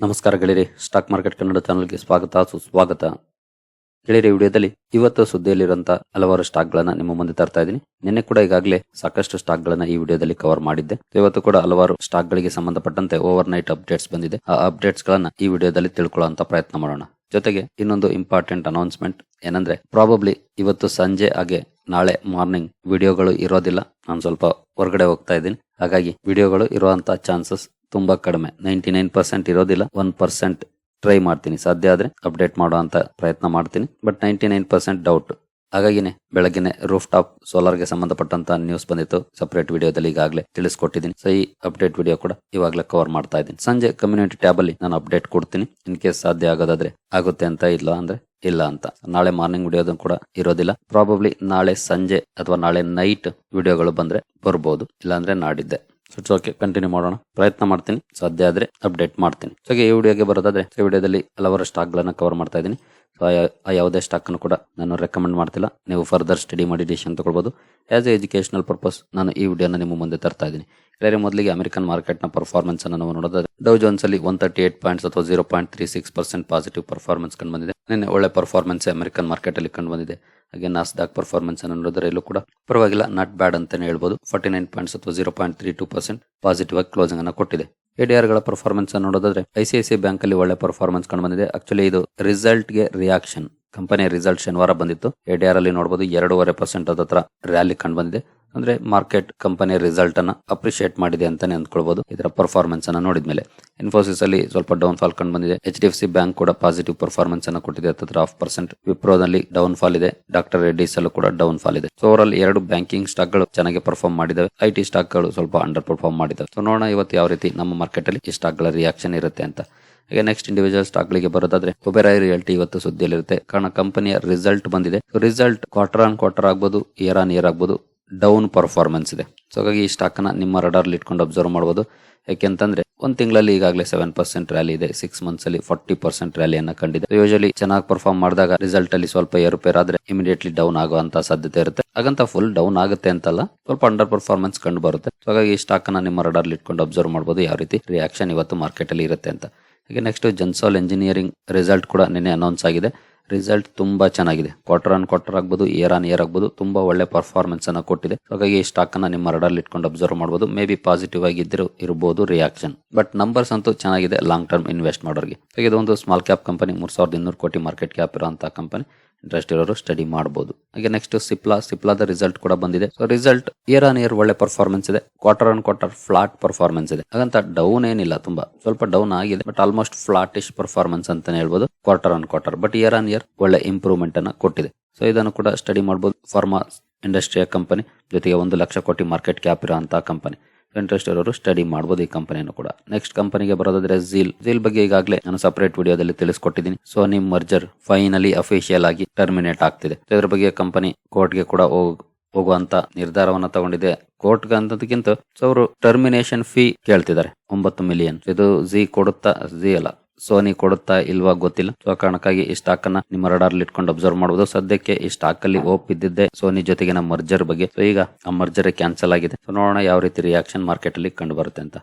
ನಮಸ್ಕಾರ ಗೆಳೆಯರಿ, stock market Kannada ಚಾನಲ್ಗೆ ಸ್ವಾಗತ, ಸುಸ್ವಾಗತ. ಗೆಳೆಯರಿ ವಿಡಿಯೋದಲ್ಲಿ ಇವತ್ತು ಸುದ್ದಿಯಲ್ಲಿರುವಂಥ ಹಲವಾರು ಸ್ಟಾಕ್ ಗಳನ್ನ ನಿಮ್ಮ ಮುಂದೆ ತರ್ತಾ ಇದ್ದೀನಿ. ನಿನ್ನೆ ಕೂಡ ಈಗಾಗಲೇ ಸಾಕಷ್ಟು ಸ್ಟಾಕ್ ಗಳನ್ನ ಈ ವಿಡಿಯೋದಲ್ಲಿ ಕವರ್ ಮಾಡಿದ್ದೆ. ಇವತ್ತು ಕೂಡ ಹಲವಾರು ಸ್ಟಾಕ್ ಗಳಿಗೆ ಸಂಬಂಧಪಟ್ಟಂತೆ ಓವರ್ ನೈಟ್ ಅಪ್ಡೇಟ್ಸ್ ಬಂದಿದೆ. ಆ ಅಪ್ಡೇಟ್ಸ್ ಗಳನ್ನ ಈ ವಿಡಿಯೋದಲ್ಲಿ ತಿಳ್ಕೊಳ್ಳುವಂತ ಪ್ರಯತ್ನ ಮಾಡೋಣ. ಜೊತೆಗೆ ಇನ್ನೊಂದು ಇಂಪಾರ್ಟೆಂಟ್ ಅನೌನ್ಸ್ಮೆಂಟ್ ಏನಂದ್ರೆ ಪ್ರಾಬಬ್ಲಿ ಇವತ್ತು ಸಂಜೆ ಹಾಗೆ ನಾಳೆ ಮಾರ್ನಿಂಗ್ ವಿಡಿಯೋಗಳು ಇರೋದಿಲ್ಲ. ನಾನು ಸ್ವಲ್ಪ ಹೊರಗಡೆ ಹೋಗ್ತಾ ಇದ್ದೀನಿ. ಹಾಗಾಗಿ ವಿಡಿಯೋಗಳು ಇರುವಂತಹ ಚಾನ್ಸಸ್ ತುಂಬಾ ಕಡಿಮೆ. ನೈಂಟಿ ನೈನ್ ಪರ್ಸೆಂಟ್ ಇರೋದಿಲ್ಲ. ಒನ್ ಪರ್ಸೆಂಟ್ ಟ್ರೈ ಮಾಡ್ತೀನಿ. ಸಾಧ್ಯ ಆದ್ರೆ ಅಪ್ಡೇಟ್ ಮಾಡುವಂತ ಪ್ರಯತ್ನ ಮಾಡ್ತೀನಿ. But ninety nine percent doubt ಹಾಗಾಗಿನೇ ಬೆಳಗ್ಗೆನೆ ರೂಫ್ ಟಾಪ್ ಸೋಲಾರ್ಗೆ ಸಂಬಂಧಪಟ್ಟಂತ ನ್ಯೂಸ್ ಬಂದಿತ್ತು. ಸಪರೇಟ್ ವಿಡಿಯೋದಲ್ಲಿ ಈಗಾಗಲೇ ತಿಳಿಸ್ಕೊಟ್ಟಿದ್ದೀನಿ. ಸೊ ಈ ಅಪ್ಡೇಟ್ ವಿಡಿಯೋ ಕೂಡ ಇವಾಗಲೇ ಕವರ್ ಮಾಡ್ತಾ ಇದ್ದೀನಿ. ಸಂಜೆ ಕಮ್ಯುನಿಟಿ ಟ್ಯಾಬ್ ಅಲ್ಲಿ ನಾನು ಅಪ್ಡೇಟ್ ಕೊಡ್ತೀನಿ. ಇನ್ ಕೇಸ್ ಸಾಧ್ಯ ಆಗೋದಾದ್ರೆ ಆಗುತ್ತೆ ಅಂತ ಇಲ್ಲ ಅಂದ್ರೆ ಇಲ್ಲ ಅಂತ. ನಾಳೆ ಮಾರ್ನಿಂಗ್ ವಿಡಿಯೋದು ಕೂಡ ಇರೋದಿಲ್ಲ. ಪ್ರಾಬಬ್ಲಿ ನಾಳೆ ಸಂಜೆ ಅಥವಾ ನಾಳೆ ನೈಟ್ ವಿಡಿಯೋಗಳು ಬಂದ್ರೆ ಬರ್ಬೋದು. ಇಲ್ಲಾಂದ್ರೆ ನಾಡಿದ್ದೆ. ಸೊ ಓಕೆ ಕಂಟಿನ್ಯೂ ಮಾಡೋಣ. ಪ್ರಯತ್ನ ಮಾಡ್ತೀನಿ. ಸಾಧ್ಯ ಆದರೆ ಅಪ್ಡೇಟ್ ಮಾಡ್ತೀನಿ. ಸೊ ಈ ವಿಡಿಯೋಗೆ ಬರೋದಾದ್ರೆ ಈ ವಿಡಿಯೋದಲ್ಲಿ ಹಲವಾರು ಸ್ಟಾಕ್ಗಳನ್ನು ಕವರ್ ಮಾಡ್ತಾ ಇದ್ದೀನಿ. ಯಾವುದೇ ಸ್ಟಾಕ್ ಅನ್ನು ಕೂಡ ನಾನು ರೆಕಮೆಂಡ್ ಮಾಡ್ತಿಲ್ಲ. ನೀವು ಫರ್ದರ್ ಸ್ಟಡಿ ಮಾಡಿ ಡಿಸಿಷನ್ ತಗೊಳ್ಬೋದು. ಆಸ್ ಎ ಎಜುಕೇಶನಲ್ ಪರ್ಪಸ್ ನಾನು ಈ ವಿಡಿಯೋನ ನಿಮ್ಮ ಮುಂದೆ ತರ್ತಾ ಇದ್ದೀನಿ. ಬೇರೆ ಮೊದಲಿಗೆ ಅಮೆರಿಕನ್ ಮಾರ್ಕೆಟ್ನ ಪರ್ಫಾರ್ಮೆನ್ಸ್ ಅನ್ನು ನಾವು ನೋಡೋದಾದ್ರೆ ಡೌ ಜೋನ್ಸ್ ಅಲ್ಲಿ ಒನ್ ತರ್ಟಿ ಏಟ್ ಪಾಯಿಂಟ್ಸ್ ಅಥವಾ zero point three six percent positive performance ಕಂಡು ಬಂದಿದೆ. ನಿನ್ನೆ ಒಳ್ಳೆ ಪರ್ಫಾರ್ಮೆನ್ಸ್ ಅಮೆರಿಕನ್ ಮಾರ್ಕೆಟ್ ಅಲ್ಲಿ ಕಂಡು ಬಂದಿದೆ. ಹಾಗೆ ನಾಸ್ದಾಕ್ ಪರ್ಫಾರ್ಮೆನ್ಸ್ ಅನ್ನು ನೋಡಿದ್ರೆ ಇಲ್ಲೂ ಕೂಡ ಪರವಾಗಿಲ್ಲ ನಾಟ್ ಬ್ಯಾಡ್ ಅಂತಾನೆ ಹೇಳ್ಬೋದು. ಫಾರ್ಟಿ ನೈನ್ ಪಾಯಿಂಟ್ಸ್ ಅಥವಾ zero point three two percent positive ಆಗಿ ಕ್ಲೋಸಿಂಗ್ ಅನ್ನು ಕೊಟ್ಟಿದೆ. ಎಡಿಆರ್ಗಳ ಪರ್ಫಾರ್ಮೆನ್ಸ್ ನೋಡೋದಾದ್ರೆ ಐಸಿಐಸಿಐ ಬ್ಯಾಂಕ್ ಅಲ್ಲಿ ಒಳ್ಳೆ ಪರ್ಫಾರ್ಮೆನ್ಸ್ ಕಂಡು ಬಂದಿದೆ. ಆಕ್ಚುಲಿ ಇದು ರಿಸಲ್ಟ್ಗೆ ರಿಯಾಕ್ಷನ್ ಕಂಪನಿಯ ರಿಸಲ್ಟ್ ಶನಿವಾರ ಬಂದಿತ್ತು. ಎಡಿಆರ್ ಅಲ್ಲಿ ನೋಡಬಹುದು ಎರಡೂವರೆ ಪರ್ಸೆಂಟ್ ಹತ್ರ ರ್ಯಾಲಿ ಕಂಡು ಬಂದಿದೆ. ಅಂದ್ರೆ ಮಾರ್ಕೆಟ್ ಕಂಪನಿ ರಿಸಲ್ಟ್ ಅನ್ನ ಅಪ್ರಿಶಿಯೇಟ್ ಮಾಡಿದೆ ಅಂತಾನೆ ಅಂದ್ಕೊಳ್ಬಹುದು ಇದರ ಪರ್ಫಾರ್ಮೆನ್ಸ್ ಅನ್ನ ನೋಡಿದ್ಮೇಲೆ. ಇನ್ಫೋಸಿಸ್ ಅಲ್ಲಿ ಸ್ವಲ್ಪ ಡೌನ್ ಫಾಲ್ ಕಂಡು ಬಂದಿದೆ. H D F C bank ಕೂಡ ಪಾಸಿಟಿವ್ ಪರ್ಫಾರ್ಮೆನ್ಸ್ ಅನ್ನ ಕೊಟ್ಟಿದೆ. ಹತ್ತಿರ ಹಾಫ್ ಪರ್ಸೆಂಟ್ ವಿಪ್ರೋದಲ್ಲಿ ಡೌನ್ ಫಾಲ್ ಇದೆ. ಡಾಕ್ಟರ್ ರೆಡ್ಡಿಸ್ ಅಲ್ಲೂ ಕೂಡ ಡೌನ್ ಫಾಲ್ ಇದೆ. ಸೊ ಅವರಲ್ಲಿ ಎರಡು ಬ್ಯಾಂಕಿಂಗ್ ಸ್ಟಾಕ್ಗಳು ಚೆನ್ನಾಗಿ ಪರ್ಫಾರ್ಮ್ ಮಾಡಿದವೆ. ಐ ಟಿ ಸ್ಟಾಕ್ಗಳು ಸ್ವಲ್ಪ ಅಂಡರ್ ಪರ್ಫಾರ್ಮ್ ಮಾಡಿದವೆ. ಸೊ ನೋಡೋಣ ಇವತ್ತು ಯಾವ ರೀತಿ ನಮ್ಮ ಮಾರ್ಕೆಟ್ ಅಲ್ಲಿ ಈ ಸ್ಟಾಕ್ಗಳ ರಿಯಾಕ್ಷನ್ ಇರುತ್ತೆ ಅಂತ. ಹಾಗೆ ನೆಕ್ಸ್ಟ್ ಇಂಡಿವಿಜುವಲ್ ಸ್ಟಾಕ್ ಗಳಿಗೆ ಬರೋದಾದ್ರೆ ಒಬೆರಾಯ್ ರಿಯಲ್ಟಿ ಇವತ್ತು ಸುದ್ದಿಯಲ್ಲಿರುತ್ತೆ. ಕಾರಣ ಕಂಪನಿಯ ರಿಸಲ್ಟ್ ಬಂದಿದೆ. ರಿಸಲ್ಟ್ ಕ್ವಾರ್ಟರ್ ಆನ್ ಕ್ವಾರ್ಟರ್ ಆಗ್ಬೋದು ಇಯರ್ ಆನ್ ಇಯರ್ ಆಗ್ಬೋದು ಡೌನ್ ಪರ್ಫಾರ್ಮೆನ್ಸ್ ಇದೆ. ಸೊ ಹಾಗಾಗಿ ಈ ಸ್ಟಾಕ್ನ ನಿಮ್ಮ ರಡಾರ್ ಇಟ್ಕೊಂಡು ಅಬ್ಸರ್ವ್ ಮಾಡಬಹುದು ಯಾಕೆಂತಂದ್ರೆ, ಒಂದ್ ತಿಂಗಳಲ್ಲಿ ಈಗಾಗಲೇ ಸೆವೆನ್ ಪರ್ಸೆಂಟ್ ರ್ಯಾಲಿ ಇದೆ. ಸಿಕ್ಸ್ ಮಂತ್ಸ್ ಅಲ್ಲಿ ಫಾರ್ಟಿ ಪರ್ಸೆಂಟ್ ರ್ಯಾಲಿಯನ್ನು ಕಂಡಿದೆ. ಯೂಶಲಿ ಚೆನ್ನಾಗಿ ಪರ್ಫಾರ್ಮ್ ಮಾಡಿದಾಗ ರಿಸಲ್ಟ್ ಅಲ್ಲಿ ಸ್ವಲ್ಪ ಏರುಪೇರ್ ಆದ್ರೆ ಇಮಿಡಿಯೇಟ್ಲಿ ಡೌನ್ ಆಗುವಂತ ಸಾಧ್ಯತೆ ಇರುತ್ತೆ. ಹಾಗಂತ ಫುಲ್ ಡೌನ್ ಆಗುತ್ತೆ ಅಂತಲ್ಲ, ಸ್ವಲ್ಪ ಅಂಡರ್ ಪರ್ಫಾರ್ಮೆನ್ಸ್ ಕಂಡು ಬರುತ್ತೆ. ಹಾಗಾಗಿ ಈ ಸ್ಟಾಕ್ನ ನಿಮ್ಮ ರಡಾರ್ ಇಟ್ಕೊಂಡು ಅಬ್ಸರ್ವ್ ಮಾಡಬಹುದು ಯಾವ ರೀತಿ ರಿಯಾಕ್ಷನ್ ಇವತ್ತು ಮಾರ್ಕೆಟ್ ಅಲ್ಲಿ ಇರುತ್ತೆ ಅಂತ. ಹಾಗೆ ನೆಕ್ಸ್ಟ್ ಜನ್ಸಾಲ್ ಇಂಜಿನಿಯರಿಂಗ್ ರಿಸಲ್ಟ್ ಕೂಡ ನಿನ್ನೆ ಅನೌನ್ಸ್ ಆಗಿದೆ. ರಿಸಲ್ಟ್ ತುಂಬಾ ಚೆನ್ನಾಗಿದೆ. ಕ್ವಾರ್ಟರ್ ಆನ್ ಕ್ವಾರ್ಟರ್ ಆಗ್ಬೋದು ಇಯರ್ ಆನ್ ಇಯರ್ ಆಗ್ಬೋದು, ತುಂಬಾ ಒಳ್ಳೆ ಪರ್ಫಾರ್ಮೆನ್ಸ್ ಅನ್ನ ಕೊಟ್ಟಿದೆ. ಹಾಗಾಗಿ ಈ ಸ್ಟಾಕ್ ಅನ್ನ ನಿಮ್ಮ ರಡಲ್ಲಿ ಇಟ್ಕೊಂಡು ಅಬ್ಸರ್ವ್ ಮಾಡಬಹುದು ಮೇ ಬಿ ಪಾಸಿಟಿವ್ ಆಗಿದ್ದರೂ ಇರಬಹುದು ರಿಯಾಕ್ಷನ್ ಬಟ್ ನಂಬರ್ಸ್ ಅಂತೂ ಚೆನ್ನಾಗಿದೆ ಲಾಂಗ್ ಟರ್ಮ್ ಇನ್ವೆಸ್ಟ್ ಮಾಡೋರಿಗೆ. ಹಾಗೆ ಇದೊಂದು ಸ್ಮಾಲ್ ಕ್ಯಾಪ್ ಕಂಪನಿ ಮೂರ್ ಸಾವಿರದ ಇನ್ನೂರು ಕೋಟಿ ಮಾರ್ಕೆಟ್ ಕ್ಯಾಪ್ ಇರುವಂತಹ ಕಂಪನಿ ಇಂಟ್ರೆಸ್ಟ್ ಇರೋರು ಸ್ಟಡಿ ಮಾಡಬಹುದು ಹಾಗೆ ನೆಕ್ಸ್ಟ್ ಸಿಪ್ಲಾ ಸಿಪ್ಲಾದ ರಿಸಲ್ಟ್ ಕೂಡ ಬಂದಿದೆ. So result year on year ಒಳ್ಳೆ ಪರ್ಫಾರ್ಮೆನ್ಸ್ ಇದೆ. Quarter on quarter flat performance ಇದೆ. ಹಾಗಂತ ಡೌನ್ ಏನಿಲ್ಲ ತುಂಬಾ. ಸ್ವಲ್ಪ ಡೌನ್ ಆಗಿದೆ ಬಟ್ ಆಲ್ಮೋಸ್ಟ್ ಫ್ಲಾಟಿಶ್ ಪರ್ಫಾರ್ಮೆನ್ಸ್ ಅಂತಾನೆ ಹೇಳ್ಬೋದು. Quarter on quarter but year on year ಒಳ್ಳೆ ಇಂಪ್ರೂವ್ಮೆಂಟ್ ಅನ್ನ ಕೊಟ್ಟಿದೆ. ಸೊ ಇದನ್ನು ಕೂಡ ಸ್ಟಡಿ ಮಾಡಬಹುದು ಫಾರ್ಮಾ ಇಂಡಸ್ಟ್ರಿಯ ಕಂಪನಿ ಜೊತೆಗೆ ಒಂದು ಲಕ್ಷ ಕೋಟಿ ಮಾರ್ಕೆಟ್ ಕ್ಯಾಪ್ ಇರುವಂತಹ ಕಂಪನಿ ಇಂಟ್ರೆಸ್ಟ್ ಇರೋರು ಸ್ಟಡಿ ಮಾಡಬಹುದು ಈ ಕಂಪನಿಯನ್ನು ಕೂಡ. ನೆಕ್ಸ್ಟ್ ಕಂಪನಿಗೆ ಬರೋದಾದ್ರೆ ಝೀಲ್ ಝೀಲ್ ಬಗ್ಗೆ ಈಗಾಗಲೇ ನಾನು ಸಪರೇಟ್ ವಿಡಿಯೋದಲ್ಲಿ ತಿಳಿಸ್ಕೊಟ್ಟಿದ್ದೀನಿ. ನಿಮ್ ಮರ್ಜರ್ ಫೈನಲಿ ಅಫಿಷಿಯಲ್ ಆಗಿ ಟರ್ಮಿನೇಟ್ ಆಗ್ತಿದೆ. ಇದರ ಬಗ್ಗೆ ಕಂಪನಿ ಕೋರ್ಟ್ಗೆ ಕೂಡ ಹೋಗ್, ಹೋಗುವಂತ ನಿರ್ಧಾರವನ್ನ ತಗೊಂಡಿದೆ. ಕೋರ್ಟ್ ಅಂತದಕ್ಕಿಂತ ಅವರು ಟರ್ಮಿನೇಷನ್ ಫೀ ಕೇಳ್ತಿದ್ದಾರೆ. ಒಂಬತ್ತು ಮಿಲಿಯನ್ ಇದು ಝೀ ಕೊಡುತ್ತಾ ಝೀ ಅಲ್ಲ. ಸೋನಿ ಕೊಡುತ್ತಾ ಇಲ್ವಾ ಗೊತ್ತಿಲ್ಲ. ಸೊ ಕಾರಣಕ್ಕಾಗಿ ಈ ಸ್ಟಾಕ್ ಅನ್ನ ನಿಮ್ಮ ರಡಾರ್ ಇಟ್ಕೊಂಡು ಅಬ್ಸರ್ವ್ ಮಾಡಬಹುದು ಸದ್ಯಕ್ಕೆ ಈ ಸ್ಟಾಕ್ ಅಲ್ಲಿ ಓಪ್ ಇದ್ದಿದ್ದೆ ಸೋನಿ ಜೊತೆಗಿನ ಮರ್ಜರ್ ಬಗ್ಗೆ. ಸೊ ಈಗ ಆ ಮರ್ಜರ್ ಕ್ಯಾನ್ಸಲ್ ಆಗಿದೆ. ಸೊ ನೋಡೋಣ ಯಾವ ರೀತಿ ರಿಯಾಕ್ಷನ್ ಮಾರ್ಕೆಟ್ ಅಲ್ಲಿ ಕಂಡು ಬರುತ್ತೆ ಅಂತ.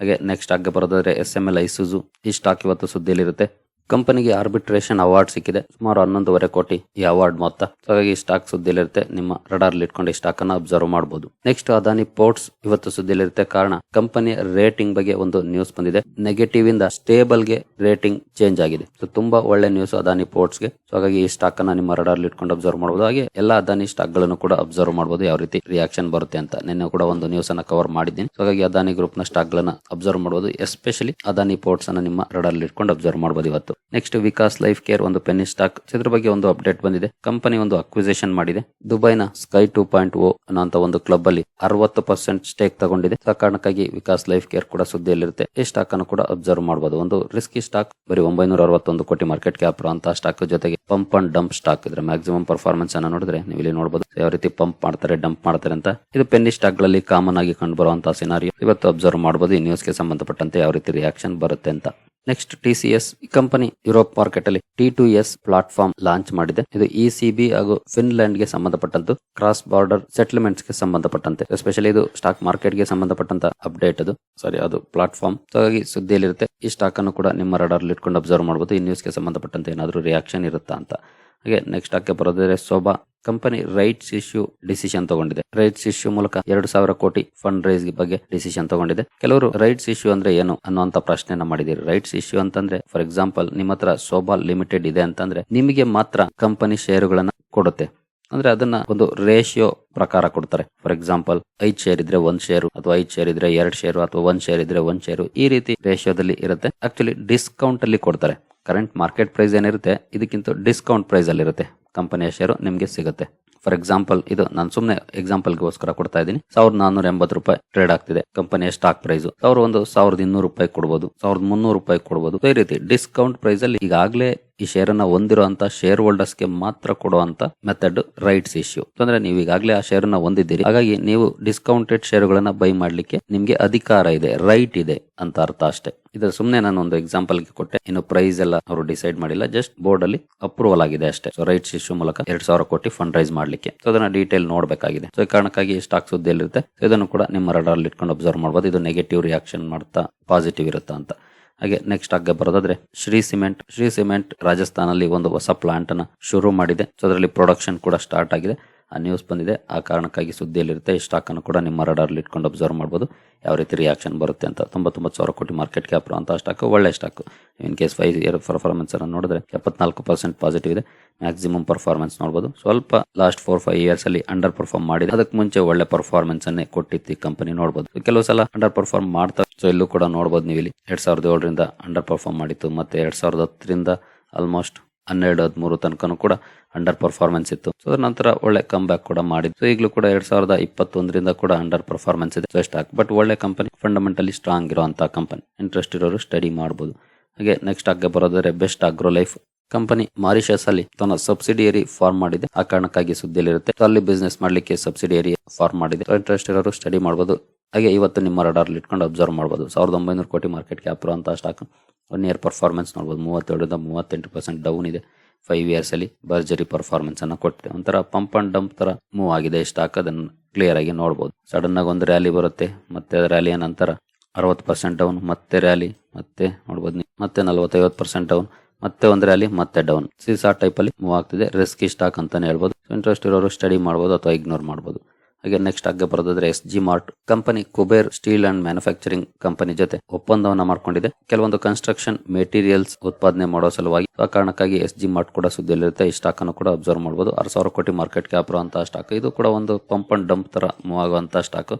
ಹಾಗೆ ನೆಕ್ಸ್ಟ್ ಆಗ ಬರೋದಾದ್ರೆ ಎಸ್ ಎಂ ಎಲ್ ಐಸುಜು ಈ ಸ್ಟಾಕ್ ಇವತ್ತು ಸುದ್ದಿಯಲ್ಲಿರುತ್ತೆ. ಕಂಪನಿಗೆ ಆರ್ಬಿಟ್ರೇಷನ್ ಅವಾರ್ಡ್ ಸಿಕ್ಕಿದೆ. ಸುಮಾರು ಹನ್ನೊಂದುವರೆ ಕೋಟಿ ಈ ಅವಾರ್ಡ್ ಮೊತ್ತ. ಹಾಗಾಗಿ ಸ್ಟಾಕ್ ಸುದ್ದಿಯಲ್ಲಿರುತ್ತೆ ನಿಮ್ಮ ರಡಾರ್ ಇಟ್ಕೊಂಡು ಈ ಸ್ಟಾಕ್ ಅನ್ನ ಅಬ್ಸರ್ವ್ ಮಾಡಬಹುದು ನೆಕ್ಸ್ಟ್ ಅದಾನಿ ಪೋರ್ಟ್ಸ್ ಇವತ್ತು ಸುದ್ದಿಲಿರುತ್ತೆ. ಕಾರಣ, ಕಂಪನಿಯ ರೇಟಿಂಗ್ ಬಗ್ಗೆ ಒಂದು ನ್ಯೂಸ್ ಬಂದಿದೆ. ನೆಗೆಟಿವ್ ಇಂದ ಸ್ಟೇಬಲ್ಗೆ ರೇಟಿಂಗ್ ಚೇಂಜ್ ಆಗಿದೆ. ಸೊ ತುಂಬಾ ಒಳ್ಳೆ ನ್ಯೂಸ್ ಅದಾನಿ ಪೋರ್ಟ್ಸ್ಗೆ. ಸೊ ಹಾಗಾಗಿ ಈ ಸ್ಟಾಕ್ ಅನ್ನ ನಿಮ್ಮ ರಡಾರ್ ಇಟ್ಕೊಂಡು ಅಬ್ಸರ್ವ್ ಮಾಡಬಹುದು ಹಾಗೆ ಎಲ್ಲ ಅದಾನಿ ಸ್ಟಾಕ್ಗಳನ್ನು ಕೂಡ ಅಬ್ಸರ್ವ್ ಮಾಡಬಹುದು ಯಾವ ರೀತಿ ರಿಯಾಕ್ಷನ್ ಬರುತ್ತೆ ಅಂತ ನಿನ್ನೆ ಕೂಡ ಒಂದು ನ್ಯೂಸ್ ಅನ್ನ ಕವರ್ ಮಾಡಿದ್ದೀನಿ. ಸೊ ಹಾಗಾಗಿ ಅದಾನಿ ಗ್ರೂಪ್ನ ಸ್ಟಾಕ್ ಗಳನ್ನ ಅಬ್ಸರ್ವ್ ಮಾಡಬಹುದು ಎಸ್ಪೆಷಲಿ ಅದಾನಿ ಪೋರ್ಟ್ಸ್ ಅನ್ನ ನಿಮ್ಮ ರಡಾರ್ ಇಟ್ಕೊಂಡು ಅಬ್ಸರ್ವ್ ಮಾಡಬಹುದು ಇವತ್ತು. ನೆಕ್ಸ್ಟ್ ವಿಕಾಸ್ ಲೈಫ್ ಕೇರ್ ಒಂದು ಪೆನ್ನಿ ಸ್ಟಾಕ್ ಇದ್ರ ಬಗ್ಗೆ ಒಂದು ಅಪ್ಡೇಟ್ ಬಂದಿದೆ. ಕಂಪನಿ ಒಂದು ಅಕ್ವಿಸೇಷನ್ ಮಾಡಿದೆ. ದುಬೈನ ಸ್ಕೈ ಟೂ ಪಾಯಿಂಟ್ ಓ ಅನ್ನೋಂತ ಒಂದು ಕ್ಲಬ್ ಅಲ್ಲಿ ಅರವತ್ತು ಪರ್ಸೆಂಟ್ ಸ್ಟೇಕ್ ತಗೊಂಡಿದೆ. ಆ ಕಾರಣಕ್ಕಾಗಿ ವಿಕಾಸ್ ಲೈಫ್ ಕೇರ್ ಕೂಡ ಸುದ್ದಿಯಲ್ಲಿರುತ್ತೆ. ಈ ಸ್ಟಾಕ್ ಅನ್ನು ಕೂಡ ಅಬ್ಸರ್ವ್ ಮಾಡಬಹುದು ಒಂದು ರಿಸ್ಕಿ ಸ್ಟಾಕ್ ಬರೀ ಒಂಬೈನೂರ ಅರವತ್ತೊಂದು ಕೋಟಿ ಮಾರ್ಕೆಟ್ ಕ್ಯಾಪ್ ಅಂತ ಸ್ಟಾಕ್ ಜೊತೆಗೆ ಪಂಪ್ ಅಂಡ್ ಡಂಪ್ ಸ್ಟಾಕ್ ಇದ್ರೆ ಮ್ಯಾಕ್ಸಿಮಮ್ ಪರ್ಫಾರ್ಮೆನ್ಸ್ ಅನ್ನ ನೋಡಿದ್ರೆ ನೀವು ಇಲ್ಲಿ ನೋಡಬಹುದು ಯಾವ ರೀತಿ ಪಂಪ್ ಮಾಡ್ತಾರೆ ಡಂಪ್ ಮಾಡ್ತಾರೆ ಅಂತ ಇದು ಪೆನ್ನಿ ಸ್ಟಾಕ್ಗಳಲ್ಲಿ ಕಾಮನ್ ಆಗಿ ಕಂಡು ಬರುವಂತಹ ಸಿನಾರಿಯೋ ಇವತ್ತು ಅಬ್ಸರ್ವ್ ಮಾಡಬಹುದು ಈ ನ್ಯೂಸ್ಗೆ ಸಂಬಂಧಪಟ್ಟಂತೆ ಯಾವ ರೀತಿ ರಿಯಾಕ್ಷನ್ ಬರುತ್ತೆ ಅಂತ. Next T C S company Europe market ಅಲ್ಲಿ T two S platform launch ಮಾಡಿದೆ. ಇದು ಇ ಸಿ ಬಿ ಹಾಗೂ ಫಿನ್ಲ್ಯಾಂಡ್ಗೆ ಸಂಬಂಧಪಟ್ಟಂತ ಕ್ರಾಸ್ ಬಾರ್ಡರ್ ಸೆಟಲ್ಮೆಂಟ್ಸ್ಗೆ ಸಂಬಂಧಪಟ್ಟಂತೆ. ಎಸ್ಪೆಷಲಿ ಇದು ಸ್ಟಾಕ್ ಮಾರ್ಕೆಟ್ಗೆ ಸಂಬಂಧಪಟ್ಟಂತ ಅಪ್ಡೇಟ್ ಅದು. ಸಾರಿ ಅದು ಪ್ಲಾಟ್ಫಾರ್ಮ್ ಹಾಗಾಗಿ ಸುದ್ದಿಯಲ್ಲಿರುತ್ತೆ. ಈ ಸ್ಟಾಕ್ ಅನ್ನು ಕೂಡ ನಿಮ್ಮ ರಡಾರ್ ಇಟ್ಕೊಂಡು ಅಬ್ಸರ್ವ್ ಮಾಡಬಹುದು ಈ ನ್ಯೂಸ್ಗೆ ಸಂಬಂಧಪಟ್ಟಂತೆ ಏನಾದರೂ ರಿಯಾಕ್ಷನ್ ಇರುತ್ತಾ ಅಂತ. ಹಾಗೆ ನೆಕ್ಸ್ಟ್ ಆಕೆ ಬರೋದಾದ್ರೆ Sobha company rights issue decision ತಗೊಂಡಿದೆ. ರೈಟ್ಸ್ ಇಶ್ಯೂ ಮೂಲಕ ಎರಡು ಸಾವಿರ ಕೋಟಿ ಫಂಡ್ ರೈಸ್ ಬಗ್ಗೆ ಡಿಸಿಷನ್ ತಗೊಂಡಿದೆ. ಕೆಲವರು ರೈಟ್ಸ್ ಇಶ್ಯೂ ಅಂದ್ರೆ ಏನು ಅನ್ನುವಂತ ಪ್ರಶ್ನೆನ ಮಾಡಿದಿರಿ ರೈಟ್ಸ್ ಇಶ್ಯೂ ಅಂತಂದ್ರೆ ಫಾರ್ ಎಕ್ಸಾಂಪಲ್ ನಿಮ್ಮ ಹತ್ರ ಲಿಮಿಟೆಡ್ ಇದೆ ಅಂತಂದ್ರೆ, ನಿಮಗೆ ಮಾತ್ರ ಕಂಪನಿ ಷೇರುಗಳನ್ನ ಕೊಡುತ್ತೆ. ಅಂದ್ರೆ ಅದನ್ನ ಒಂದು ರೇಷಿಯೋ ಪ್ರಕಾರ ಕೊಡ್ತಾರೆ. ಫಾರ್ ಎಕ್ಸಾಂಪಲ್ ಐದು ಶೇರ್ ಇದ್ರೆ ಒಂದ್ ಶೇರು ಅಥವಾ ಐದು ಶೇರ್ ಇದ್ರೆ ಎರಡ್ ಶೇರು ಅಥವಾ ಒಂದ್ ಶೇರ್ ಇದ್ರೆ ಒಂದ್ ಶೇರು ಈ ರೀತಿ ರೇಷಿಯೋದಲ್ಲಿ ಇರುತ್ತೆ. ಆಕ್ಚುಲಿ ಡಿಸ್ಕೌಂಟ್ ಅಲ್ಲಿ ಕೊಡ್ತಾರೆ. ಕರೆಂಟ್ ಮಾರ್ಕೆಟ್ ಪ್ರೈಸ್ ಏನಿರುತ್ತೆ, ಇದಕ್ಕಿಂತ ಡಿಸ್ಕೌಂಟ್ ಪ್ರೈಸ್ ಅಲ್ಲಿ ಇರುತ್ತೆ ಕಂಪನಿಯ ಶೇರು ನಿಮಗೆ ಸಿಗುತ್ತೆ. ಫಾರ್ ಎಕ್ಸಾಂಪಲ್ ಇದು ನಾನು ಸುಮ್ಮನೆ ಎಕ್ಸಾಂಪಲ್ಗೋಸ್ಕರ ಕೊಡ್ತಾ ಇದ್ದೀನಿ. ಸಾವಿರದ ನಾನೂರ ಎಂಬತ್ತು ರೂಪಾಯಿ ಟ್ರೇಡ್ ಆಗ್ತಿದೆ. ಕಂಪನಿಯ ಸ್ಟಾಕ್ ಪ್ರೈಸ್ ಅವ್ರು ಒಂದು ಸಾವಿರದ ಇನ್ನೂರು ರೂಪಾಯಿ ಕೊಡಬಹುದು ಸಾವಿರದ ಮುನ್ನೂರು ರೂಪಾಯಿ ಕೊಡಬಹುದು ಈ ರೀತಿ ಡಿಸ್ಕೌಂಟ್ ಪ್ರೈಸ್ ಅಲ್ಲಿ ಈಗಾಗಲೇ ಈ ಶೇರ್ ಅನ್ನ ಹೊಂದಿರುವಂತ ಶೇರ್ ಹೋಲ್ಡರ್ಸ್ಗೆ ಮಾತ್ರ ಕೊಡುವಂತ ಮೆಥಡ್ ರೈಟ್ಸ್ ಇಶ್ಯೂ ಅಂದ್ರೆ ನೀವು ಈಗಾಗಲೇ ಆ ಶೇರ್ ಅನ್ನ ಹೊಂದಿದ್ದೀರಿ. ಹಾಗಾಗಿ ನೀವು ಡಿಸ್ಕೌಂಟೆಡ್ ಶೇರುಗಳನ್ನ ಬೈ ಮಾಡ್ಲಿಕ್ಕೆ ನಿಮ್ಗೆ ಅಧಿಕಾರ ಇದೆ ರೈಟ್ ಇದೆ ಅಂತ ಅರ್ಥ ಅಷ್ಟೇ. ಇದು ಸುಮ್ಮನೆ ನಾನು ಒಂದು ಎಕ್ಸಾಂಪಲ್ ಕೊಟ್ಟೆ. ಇನ್ನು ಪ್ರೈಸ್ ಎಲ್ಲ ಅವರು ಡಿಸೈಡ್ ಮಾಡಿಲ್ಲ. ಜಸ್ಟ್ ಬೋರ್ಡ್ ಅಲ್ಲಿ ಅಪ್ರೂವಲ್ ಆಗಿದೆ ಅಷ್ಟೇ. ಸೊ ರೈಟ್ ಇಶ್ಯೂ ಮೂಲಕ ಎರಡ್ ಸಾವಿರ ಕೋಟಿ ಫಂಡ್ ರೈಸ್ ಮಾಡ್ಲಿಕ್ಕೆ. ಸೊ ಅದನ್ನ ಡೀಟೇಲ್ ನೋಡಬೇಕಾಗಿದೆ. ಸೊ ಈ ಕಾರಣಕ್ಕಾಗಿ ಸ್ಟಾಕ್ ಸುದ್ದಿ ಎಲ್ಲಿರುತ್ತೆ ಇದನ್ನು ಕೂಡ ನಿಮ್ಮ ರಡಾರ್ ಇಟ್ಕೊಂಡು ಅಬ್ಸರ್ವ್ ಮಾಡಬಹುದು ಇದು ನೆಗೆಟಿವ್ ರಿಯಾಕ್ಷನ್ ಮಾಡ್ತಾ ಪಾಸಿಟಿವ್ ಇರುತ್ತಾ ಅಂತ. ಹಾಗೆ ನೆಕ್ಸ್ಟ್ ಆಗ ಬರೋದಾದ್ರೆ ಶ್ರೀ ಸಿಮೆಂಟ್. ಶ್ರೀ ಸಿಮೆಂಟ್ ರಾಜಸ್ಥಾನಲ್ಲಿ ಒಂದು ಹೊಸ ಪ್ಲಾಂಟ್ ಅನ್ನ ಶುರು ಮಾಡಿದೆ. ಸೊ ಅದರಲ್ಲಿ ಪ್ರೊಡಕ್ಷನ್ ಕೂಡ ಸ್ಟಾರ್ಟ್ ಆಗಿದೆ. ಆ ನ್ಯೂಸ್ ಬಂದಿದೆ. ಆ ಕಾರಣಕ್ಕಾಗಿ ಸುದ್ದಿಯಲ್ಲಿರುತ್ತೆ. ಈ ಸ್ಟಾಕ್ ಅನ್ನು ಕೂಡ ನಿಮ್ಮ ರಡಾರ್ ಇಟ್ಕೊಂಡು ಅಬ್ಸರ್ವ್ ಮಾಡ್ಬೋದು. ಯಾವ ರೀತಿ ರಿಯಾಕ್ಷನ್ ಬರುತ್ತೆ ಅಂತ. ತೊಂಬತ್ತೊಂಬತ್ತು ಸಾವಿರ ಕೋಟಿ ಮಾರ್ಕೆಟ್ ಕ್ಯಾಪ್ ಅಂತ ಸ್ಟಾಕ್ ಒಳ್ಳೆ stock in case five year performance ಅನ್ನು ನೋಡಿದ್ರೆ ಎಪ್ಪತ್ನಾಲ್ಕು ಪರ್ಸೆಂಟ್ ಪಾಸಿಟಿವ್ ಇದೆ. ಮ್ಯಾಕ್ಸಿಮಮ್ ಪರ್ಫಾರ್ಮೆನ್ಸ್ ನೋಡ್ಬೋದು. ಸ್ವಲ್ಪ ಲಾಸ್ಟ್ ಫೋರ್ ಫೈವ್ ಇಯರ್ಸ್ ಅಲ್ಲಿ ಅಂಡರ್ ಪರ್ಫಾರ್ಮ್ ಮಾಡಿದೆ. ಅದಕ್ಕೆ ಮುಂಚೆ ಒಳ್ಳೆ ಪರ್ಫಾರ್ಮೆನ್ಸ್ ಅನ್ನೇ ಕೊಟ್ಟಿತ್ತು ಈ ಕಂಪನಿ ನೋಡಬಹುದು ಕೆಲವು ಸಲ ಅಂಡರ್ ಪರ್ಫಾರ್ಮ್ ಮಾಡ್ತಾ ಸೊ ಇಲ್ಲೂ ಕೂಡ ನೋಡಬಹುದು ನೀವು ಇಲ್ಲಿ ಎರಡ್ ಸಾವಿರದ ಏಳರಿಂದ ಅಂಡರ್ ಪರ್ಫಾರ್ಮ್ ಮಾಡಿತ್ತು. ಮತ್ತೆ ಎರಡ್ ಸಾವಿರದ ಹತ್ತರಿಂದ ಆಲ್ಮೋಸ್ಟ್ ಹನ್ನೆರಡು, ಹದಿಮೂರು ತನಕನೂ ಕೂಡ ಅಂಡರ್ ಪರ್ಫಾರ್ಮೆನ್ಸ್ ಇತ್ತು. ಸೊ ಅದರ ನಂತರ ಒಳ್ಳೆ ಕಮ್ ಬ್ಯಾಕ್ ಕೂಡ ಮಾಡಿದ್ದು. ಈಗಲೂ ಕೂಡ ಎರಡ್ ಸಾವಿರದ ಇಪ್ಪತ್ತೊಂದರಿಂದ ಕೂಡ ಅಂಡರ್ ಪರ್ಫಾರ್ಮೆನ್ಸ್ ಇದೆ. ಸೊ ಸ್ಟಾಕ್ ಬಟ್ ಒಳ್ಳೆ ಕಂಪನಿ ಫಂಡಮೆಂಟಲಿ ಸ್ಟ್ರಾಂಗ್ ಇರುವಂತಹ ಕಂಪನಿ ಇಂಟ್ರೆಸ್ಟ್ ಇರೋರು ಸ್ಟಡಿ ಮಾಡಬಹುದು ಹಾಗೆ ನೆಕ್ಸ್ಟ್ ಸ್ಟಾಕ್ಗೆ ಬರೋದಾದ್ರೆ Best Agro Life company Mauritius ಅಲ್ಲಿ ತನ್ನ ಸಬ್ಸಿಡಿಯರಿ ಫಾರ್ಮ್ ಮಾಡಿದೆ. ಆ ಕಾರಣಕ್ಕಾಗಿ ಸುದ್ದಿಯಲ್ಲಿರುತ್ತೆ. ಅಲ್ಲಿ ಬಿಸ್ನೆಸ್ ಮಾಡ್ಲಿಕ್ಕೆ ಸಬ್ಸಿಡಿಯರಿ ಫಾರ್ಮ್ ಮಾಡಿದೆ. ಇಂಟ್ರೆಸ್ಟ್ ಇರೋರು ಸ್ಟಡಿ ಮಾಡಬಹುದು ಹಾಗೆ ಇವತ್ತು ನಿಮ್ಮ ರಡಾರ್ ಇಟ್ಕೊಂಡು ಅಬ್ಸರ್ವ್ ಮಾಡಬಹುದು ಸಾವಿರದ ಒಂಬೈನೂರು ಕೋಟಿ ಮಾರ್ಕೆಟ್ ಕ್ಯಾಪ್ ಅಂತ ಸ್ಟಾಕ್ ಒನ್ ಇಯರ್ ಪರ್ಫಾರ್ಮೆನ್ಸ್ ನೋಡಬಹುದು ಮೂವತ್ತೆರಡರಿಂದ ಮೂವತ್ತೆಂಟು ಪರ್ಸೆಂಟ್ ಡೌನ್ ಇದೆ. ಫೈವ್ ಇಯರ್ಸ್ ಅಲ್ಲಿ ಬರ್ಜರಿ ಪರ್ಫಾರ್ಮೆನ್ಸ್ ಅನ್ನ ಕೊಟ್ಟಿದೆ. ಒಂಥರ ಪಂಪ್ ಅಂಡ್ ಡಂಪ್ ತರ ಮೂವ್ ಆಗಿದೆ ಸ್ಟಾಕ್ ಅದನ್ನು ಕ್ಲಿಯರ್ ಆಗಿ ನೋಡಬಹುದು ಸಡನ್ ಆಗಿ ಒಂದು ರ್ಯಾಲಿ ಬರುತ್ತೆ. ಮತ್ತೆ ರ್ಯಾಲಿಯ ನಂತರ ಅರವತ್ತು ಪರ್ಸೆಂಟ್ ಡೌನ್ ಮತ್ತೆ ರ್ಯಾಲಿ ಮತ್ತೆ ನೋಡಬಹುದು. ಮತ್ತೆ ನಲವತ್ತೈವತ್ತು ಪರ್ಸೆಂಟ್ ಡೌನ್ ಮತ್ತೆ ಒಂದ್ರೆ ರ್ಯಾಲಿ ಮತ್ತೆ ಡೌನ್ ಸೀಸಾ ಟೈಪ್ ಅಲ್ಲಿ ಮೂವ್ ಆಗ್ತಿದೆ. ರಿಸ್ಕಿ ಸ್ಟಾಕ್ ಅಂತಾನೆ ಹೇಳ್ಬೋದು. ಇಂಟ್ರೆಸ್ಟ್ ಇರೋರು ಸ್ಟಡಿ ಮಾಡಬಹುದು ಅಥವಾ ಇಗ್ನೋರ್ ಮಾಡಬಹುದು ಹಾಗೆ ನೆಕ್ಸ್ಟ್ ಹಾಗೆ ಬರೋದಾದ್ರೆ S G Mart company Kuber steel and manufacturing company ಜೊತೆ ಒಪ್ಪಂದವನ್ನ ಮಾಡ್ಕೊಂಡಿದೆ. ಕೆಲವೊಂದು ಕನ್ಸ್ಟ್ರಕ್ಷನ್ ಮೆಟೀರಿಯಲ್ಸ್ ಉತ್ಪಾದನೆ ಮಾಡೋ ಸಲುವಾಗಿ ಆ ಕಾರಣಕ್ಕಾಗಿ ಎಸ್ ಜಿ ಮಾರ್ಟ್ ಕೂಡ ಸುದ್ದಿಯಲ್ಲಿರುತ್ತೆ. ಈ ಸ್ಟಾಕ್ ಅನ್ನು ಕೂಡ ಅಬ್ಸರ್ವ್ ಮಾಡಬಹುದು ಆರು ಸಾವಿರ ಕೋಟಿ ಮಾರ್ಕೆಟ್ ಕ್ಯಾಪ್ ಇರುವಂತಹ ಸ್ಟಾಕ್ ಇದು ಕೂಡ ಒಂದು ಪಂಪ್ ಅಂಡ್ ಡಂಪ್ ತರ ಮೂವ್ ಆಗುವಂತಹ ಸ್ಟಾಕ್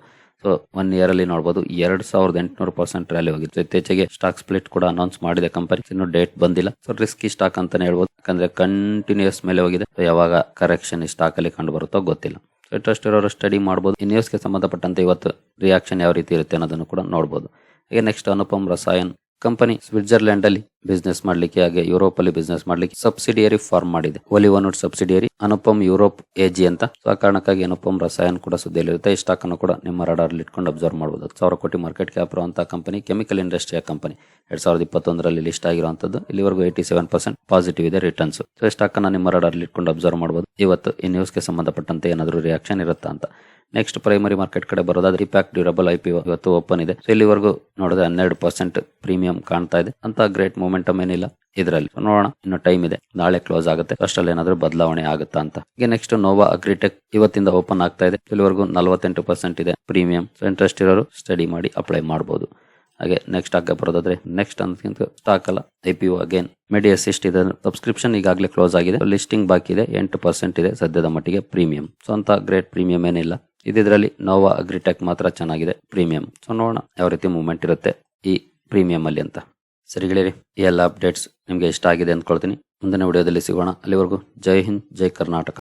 ಸೊ ಒನ್ ಇಯರ್ ಅಲ್ಲಿ ನೋಡಬಹುದು ಎರಡ್ ಸಾವಿರದ ಎಂಟುನೂರು ಪರ್ಸೆಂಟ್ ರ್ಯಾಲಿ ಹೋಗಿತ್ತು. ಇತ್ತೀಚೆಗೆ ಸ್ಟಾಕ್ ಸ್ಪ್ಲಿಟ್ ಕೂಡ ಅನೌನ್ಸ್ ಮಾಡಿದೆ ಕಂಪನಿ ಇನ್ನು ಡೇಟ್ ಬಂದಿಲ್ಲ. ಸೊ ರಿಸ್ಕಿ ಸ್ಟಾಕ್ ಅಂತಾನೆ ಹೇಳ್ಬೋದು. ಯಾಕಂದ್ರೆ ಕಂಟಿನ್ಯೂಸ್ ಮೇಲೆ ಹೋಗಿದೆ. ಯಾವಾಗ ಕರೆಕ್ಷನ್ ಈ ಸ್ಟಾಕ್ ಅಲ್ಲಿ ಕಂಡು ಬರುತ್ತೋ ಗೊತ್ತಿಲ್ಲ ಇಂಟ್ರೆಸ್ಟ್ ಇರೋರು ಸ್ಟಡಿ ಮಾಡಬಹುದು ಈ ನ್ಯೂಸ್ಗೆ ಸಂಬಂಧಪಟ್ಟಂತೆ ಇವತ್ತು ರಿಯಾಕ್ಷನ್ ಯಾವ ರೀತಿ ಇರುತ್ತೆ ಅನ್ನೋದನ್ನು ಕೂಡ ನೋಡಬಹುದು ಈಗ next Anupam Rasayan company Switzerland ಅಲ್ಲಿ ಬಿಸ್ನೆಸ್ ಮಾಡ್ಲಿಕ್ಕೆ ಹಾಗೆ ಯುರೋಪ್ ಅಲ್ಲಿ ಬಿಸ್ನೆಸ್ ಮಾಡ್ಲಿಕ್ಕೆ ಸಬ್ಸಿಡಿಯರಿ ಫಾರ್ಮ್ ಮಾಡಿದೆ. Wholly owned subsidiary Anupam Europe AG ಅಂತ. ಆ ಕಾರಣಕ್ಕಾಗಿ ಅನುಪಮ್ ರಸಾಯನ್ ಕೂಡ ಸುದ್ದಿಯಲ್ಲಿರುತ್ತೆ. ಈ ಸ್ಟಾಕ್ ಅನ್ನು ಕೂಡ ನಿಮ್ಮ ರಡಾರ್ ಇಟ್ಕೊಂಡು ಅಬ್ಸರ್ವ್ ಮಾಡಬಹುದು ಸಾವಿರ ಕೋಟಿ ಮಾರ್ಕೆಟ್ ಕ್ಯಾಪ್ ಇರುವಂತ ಕಂಪನಿ ಕೆಮಿಕಲ್ ಇಂಡಸ್ಟ್ರಿಯ ಕಂಪನಿ ಎರಡ್ ಸಾವಿರದ ಇಪ್ಪತ್ತೊಂದರಲ್ಲಿ ಲಿಸ್ಟ್ ಆಗಿರುವಂತದ್ದು ಇಲ್ಲಿವರೆಗೂ ಏಯ್ಟಿ ಸೆವೆನ್ ಪರ್ಸೆಂಟ್ ಪಾಸಿಟಿವ್ ಇದೆ ರಿಟರ್ನ್ಸ್ ಸೊ ಸ್ಟಾಕ್ ಅನ್ನ ನಿಮ್ಮ ರಡಾರ್ ಇಟ್ಕೊಂಡು ಅಬ್ಸರ್ವ್ ಮಾಡಬಹುದು ಇವತ್ತು ಈ ನ್ಯೂಸ್ಗೆ ಸಂಬಂಧಪಟ್ಟಂತೆ ಏನಾದರೂ ರಿಯಾಕ್ಷನ್ ಇರುತ್ತಾ ಅಂತ. ನೆಕ್ಸ್ಟ್ ಪ್ರೈಮರಿ ಮಾರ್ಕೆಟ್ ಕಡೆ ಬರೋದಾದ್ರೆ ಇಪ್ಯಾಕ್ಟ್ ಡ್ಯೂರಬಲ್ ಐ ಪಿ ಇವತ್ತು ಓಪನ್ ಇದೆ. ಸೊ ಇಲ್ಲಿವರೆಗೂ ನೋಡಿದ್ರೆ ಹನ್ನೆರಡು ಪರ್ಸೆಂಟ್ ಪ್ರೀಮಿಯಂ ಕಾಣ್ತಾ ಇದೆ. ಅಂತ ಗ್ರೇಟ್ ಮೂಮೆಂಟಮ್ ಏನಿಲ್ಲ ಇದರಲ್ಲಿ. ನೋಡೋಣ, ಇನ್ನು ಟೈಮ್ ಇದೆ. ನಾಳೆ ಕ್ಲೋಸ್ ಆಗುತ್ತೆ. ಅಷ್ಟರಲ್ಲಿ ಏನಾದ್ರೂ ಬದಲಾವಣೆ ಆಗುತ್ತಾ ಅಂತ. ಈಗ ನೆಕ್ಸ್ಟ್ ನೋವಾ ಅಗ್ರಿಟೆಕ್ ಇವತ್ತಿಂದ ಓಪನ್ ಆಗ್ತಾ ಇದೆ. ಇಲ್ಲಿವರೆಗೂ ನಲವತ್ತೆಂಟು ಪರ್ಸೆಂಟ್ ಇದೆ ಪ್ರೀಮಿಯಂ ಇಂಟ್ರೆಸ್ಟ್ ಇರೋರು ಸ್ಟಡಿ ಮಾಡಿ ಅಪ್ಲೈ ಮಾಡಬಹುದು ಹಾಗೆ ನೆಕ್ಸ್ಟ್ ಆಗ ಬರೋದಾದ್ರೆ ನೆಕ್ಸ್ಟ್ ಅಂತ ಸ್ಟಾಕ್ ಅಲ್ಲ. I P again Medi Assist ಇದೆ. ಸಬ್ಸ್ಕ್ರಿಪ್ಷನ್ ಈಗಾಗಲೇ ಕ್ಲೋಸ್ ಆಗಿದೆ. ಲಿಸ್ಟಿಂಗ್ ಬಾಕಿ ಇದೆ. ಎಂಟು ಪರ್ಸೆಂಟ್ ಇದೆ ಸದ್ಯದ ಮಟ್ಟಿಗೆ ಪ್ರೀಮಿಯಂ ಸೊ ಅಂತ ಗ್ರೇಟ್ ಪ್ರೀಮಿಯಂ ಏನಿಲ್ಲ. ಇದಿದ್ರಲ್ಲಿ ನೋವಾ ಅಗ್ರಿಟೆಕ್ ಮಾತ್ರ ಚೆನ್ನಾಗಿದೆ ಪ್ರೀಮಿಯಂ ಸೊ ನೋಡೋಣ ಯಾವ ರೀತಿ ಮೂವ್ಮೆಂಟ್ ಇರುತ್ತೆ ಈ ಪ್ರೀಮಿಯಂ ಅಲ್ಲಿ ಅಂತ. ಸರಿ ಗೆಳೆಯರಿ ಎಲ್ಲ ಅಪ್ಡೇಟ್ಸ್ ನಿಮಗೆ ಇಷ್ಟ ಆಗಿದೆ ಅಂದ್ಕೊಳ್ತೀನಿ. ಮುಂದಿನ ವಿಡಿಯೋದಲ್ಲಿ ಸಿಗೋಣ. ಅಲ್ಲಿವರೆಗೂ ಜೈ ಹಿಂದ್, ಜೈ ಕರ್ನಾಟಕ.